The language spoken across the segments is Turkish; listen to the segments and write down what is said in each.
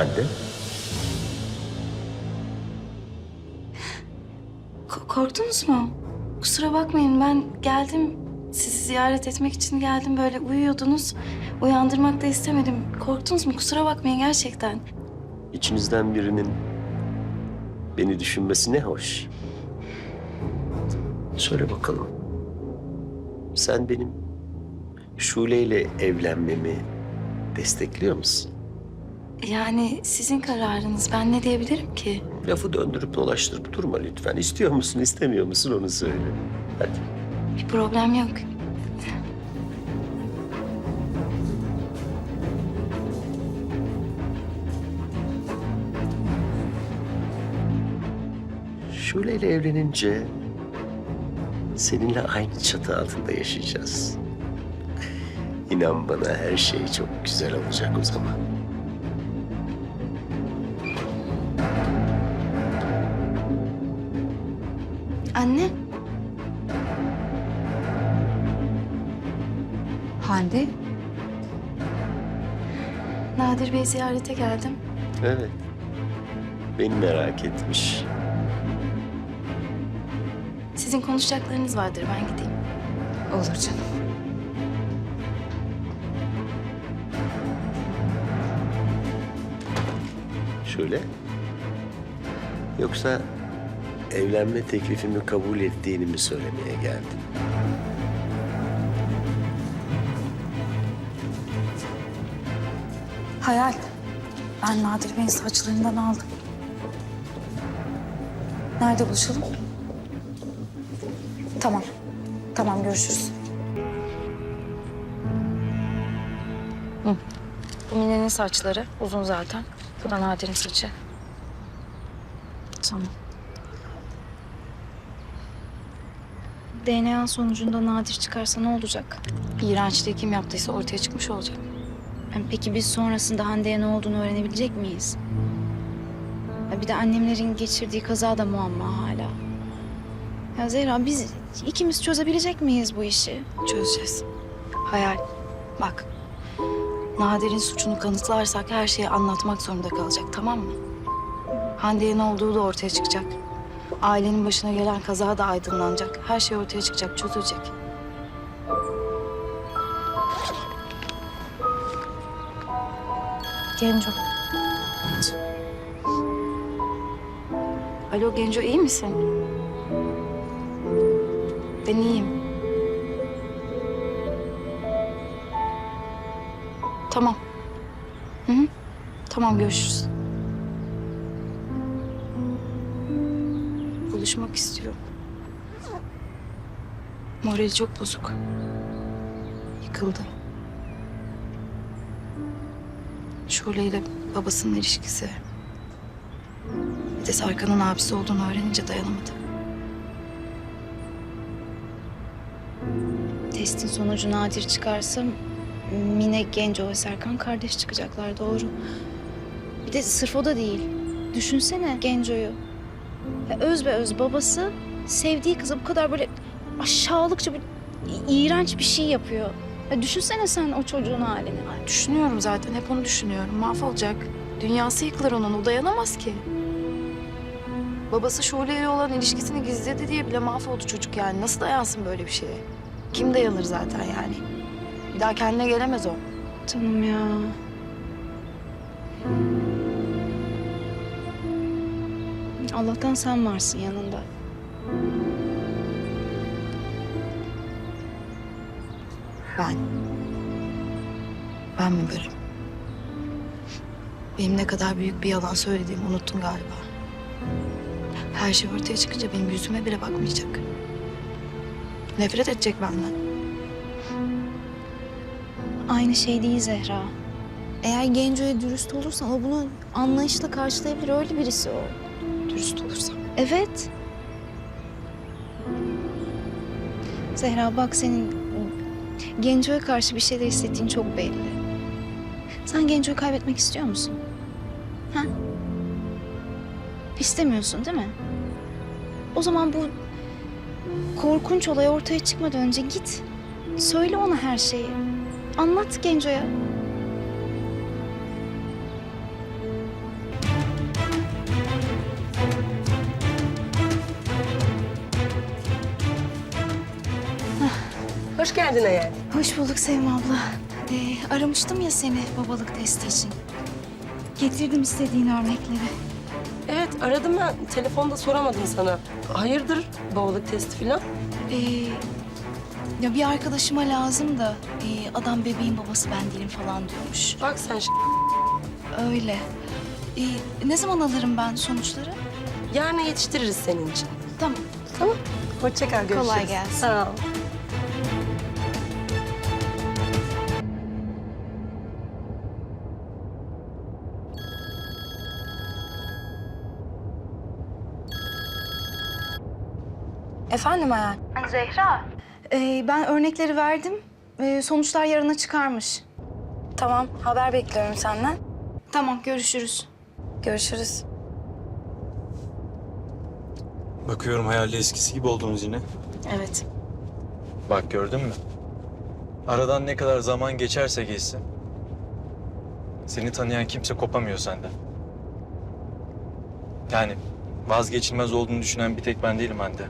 Hande. Ko- korktunuz mu? Kusura bakmayın ben geldim. Sizi ziyaret etmek için geldim. Böyle uyuyordunuz. Uyandırmak da istemedim. Korktunuz mu? Kusura bakmayın gerçekten. İçinizden birinin beni düşünmesi ne hoş. Söyle bakalım. Sen benim Şule ile evlenmemi destekliyor musun? Yani sizin kararınız. Ben ne diyebilirim ki? Lafı döndürüp dolaştırıp durma lütfen. İstiyor musun, istemiyor musun onu söyle. Hadi. Bir problem yok. Şule ile evlenince seninle aynı çatı altında yaşayacağız. İnan bana her şey çok güzel olacak o zaman. Anne. Hande, Nadir Bey ziyarete geldim. Evet. Beni merak etmiş. Sizin konuşacaklarınız vardır. Ben gideyim. olur canım. Şöyle. Yoksa evlenme teklifimi kabul ettiğini mi söylemeye geldin? Hayal. Ben Nadir Bey'in saçlarından aldım. Nerede buluşalım? Tamam. Tamam görüşürüz. Hı. Bu Mine'nin saçları uzun zaten. Bu da Nadir'in saçı. Tamam. DNA sonucunda Nadir çıkarsa ne olacak? İğrençliği kim yaptıysa ortaya çıkmış olacak. Yani peki biz sonrasında Hande'ye ne olduğunu öğrenebilecek miyiz? Ya bir de annemlerin geçirdiği kaza da muamma hala. Ya Zehra biz ikimiz çözebilecek miyiz bu işi? Çözeceğiz. Hayal. Bak. Nadir'in suçunu kanıtlarsak her şeyi anlatmak zorunda kalacak tamam mı? Hande'ye ne olduğu da ortaya çıkacak. Ailenin başına gelen kaza da aydınlanacak. Her şey ortaya çıkacak, çözülecek. Genco. Alo Genco iyi misin? Ben iyiyim. Tamam. Hı hı. Tamam görüşürüz. Buluşmak istiyor. Morali çok bozuk. Yıkıldı. Şule ile babasının ilişkisi. Bir de Serkan'ın abisi olduğunu öğrenince dayanamadı. Testin sonucu nadir çıkarsa Mine, Genco ve Serkan kardeş çıkacaklar doğru. Bir de sırf o da değil. Düşünsene Genco'yu. Ya öz be öz babası sevdiği kıza bu kadar böyle aşağılıkça bir iğrenç bir şey yapıyor. Ya düşünsene sen o çocuğun halini. Düşünüyorum zaten. Hep onu düşünüyorum. Mahvolacak. Dünyası yıkılır onun. O dayanamaz ki. Babası Şule ile olan ilişkisini gizledi diye bile mahvoldu çocuk yani. Nasıl dayansın böyle bir şeye? Kim dayanır zaten yani? Bir daha kendine gelemez o. Tamam ya. Allah'tan sen varsın yanında. Ben. Ben mi böyle? Benim ne kadar büyük bir yalan söylediğimi unuttun galiba. Her şey ortaya çıkınca benim yüzüme bile bakmayacak. Nefret edecek benden. Aynı şey değil Zehra. Eğer Genco'ya dürüst olursan o bunu anlayışla karşılayabilir. Öyle birisi o. Dürüst olursam. Evet. Zehra bak senin Genco'ya karşı bir şeyler hissettiğin çok belli. Sen Genco'yu kaybetmek istiyor musun? Ha? İstemiyorsun değil mi? O zaman bu korkunç olay ortaya çıkmadan önce git. Söyle ona her şeyi. Anlat Genco'ya. Hoş geldin Hayal. Hoş bulduk Sevim abla. Ee, aramıştım ya seni babalık testi için. Getirdim istediğin örnekleri. Evet aradım ben. Telefonda soramadım sana. Hayırdır babalık testi falan? Ee, ya bir arkadaşıma lazım da ee, adam bebeğin babası ben değilim falan diyormuş. Bak sen ş- Öyle. Ee, ne zaman alırım ben sonuçları? yarın yetiştiririz senin için. Tamam. Tamam. Hoşça kal görüşürüz. Kolay gelsin. Sağ ol. Efendim Hayal? Zehra. Ee, ben örnekleri verdim. Ee, sonuçlar yarına çıkarmış. Tamam haber bekliyorum senden. Tamam görüşürüz. Görüşürüz. Bakıyorum hayalde eskisi gibi oldunuz yine. Evet. Bak gördün mü? Aradan ne kadar zaman geçerse geçsin. Seni tanıyan kimse kopamıyor senden. Yani vazgeçilmez olduğunu düşünen bir tek ben değilim Hande.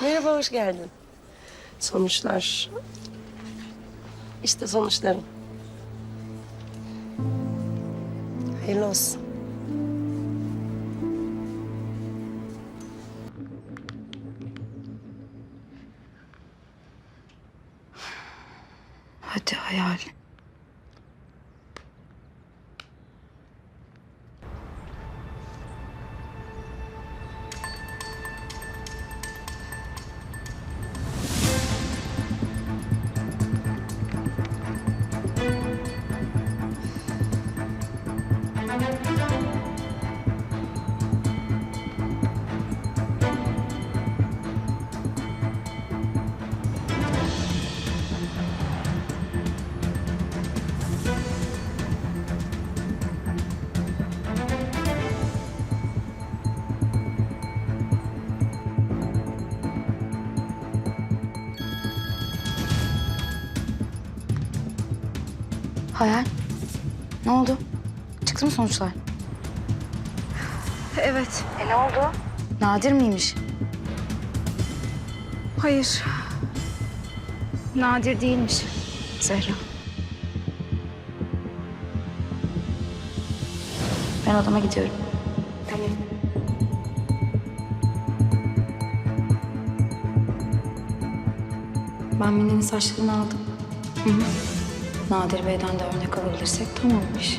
Merhaba hoş geldin. Sonuçlar. İşte sonuçların. Hayırlı olsun. Hadi Hayal. Hayal. Ne oldu? Çıktı mı sonuçlar? Evet. Nadir miymiş? Hayır. Nadir değilmiş. Zehra. Ben odama gidiyorum. Tamam. Ben Mine'nin saçlarını aldım. Hı hı. Nadir Bey'den de örnek alabilirsek tamammış.